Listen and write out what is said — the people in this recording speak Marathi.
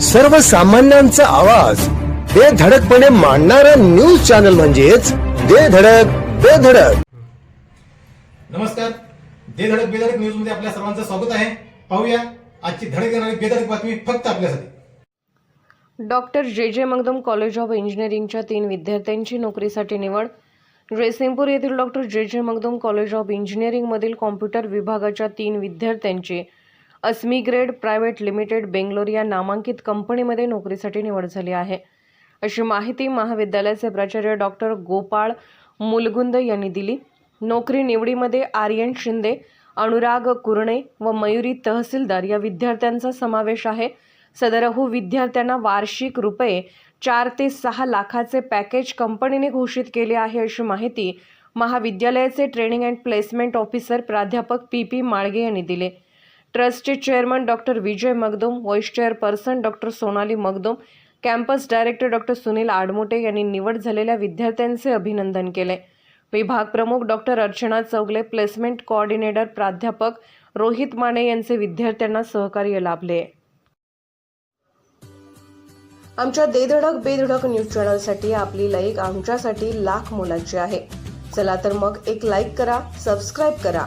सर्वसामान्यांचा आवाज. बेधडकपणे मांडणारा न्यूज चॅनल म्हणजेच बेधडक बेधडक नमस्कार. दे धडक बेधडक न्यूजमध्ये आपल्या सर्वांचं स्वागत आहे. पाहूया आजची धडक येणारी बेधडक बातमी फक्त आपल्यासाठी. Doctor J J Magdum college of इंजिनिअरिंगच्या तीन विद्यार्थ्यांची नोकरीसाठी निवड. जयसिंगपूर येथील doctor J J Magdum college of इंजिनिअरिंगमधील computer विभागाच्या तीन विद्यार्थ्यांची Asmi grade private limited Bangalore या नामांकित कंपनीमध्ये नोकरीसाठी निवड झाली आहे. अशी माहिती महाविद्यालयाचे प्राचार्य डॉक्टर गोपाळ मुलगुंद यांनी दिली. नोकरी निवडीमध्ये आर्यन शिंदे अनुराग कुरणे व मयुरी तहसीलदार या विद्यार्थ्यांचा समावेश आहे. सदरहू विद्यार्थ्यांना वार्षिक रुपये चार ते सहा लाखाचे पॅकेज कंपनीने घोषित केले आहे अशी माहिती महाविद्यालयाचे ट्रेनिंग अँड प्लेसमेंट ऑफिसर प्राध्यापक पी पी माळगे यांनी दिले. ट्रस्टचे chairman doctor Vijay Magdum vice chairperson doctor Sonali Magdum campus director doctor Sunil Admote यांनी निवड झालेल्या विद्यार्थ्यांचे अभिनंदन केले. विभाग प्रमुख doctor Archana Chougule placement coordinator प्राध्यापक रोहित माने यांचे विद्यार्थ्यांना सहकार्य लाभले. आमच्या देधडक बेधडक न्यूज चॅनलसाठी आपली लाईक आमच्यासाठी लाख मोलाची आहे. चला तर मग एक लाईक करा सबस्क्राईब करा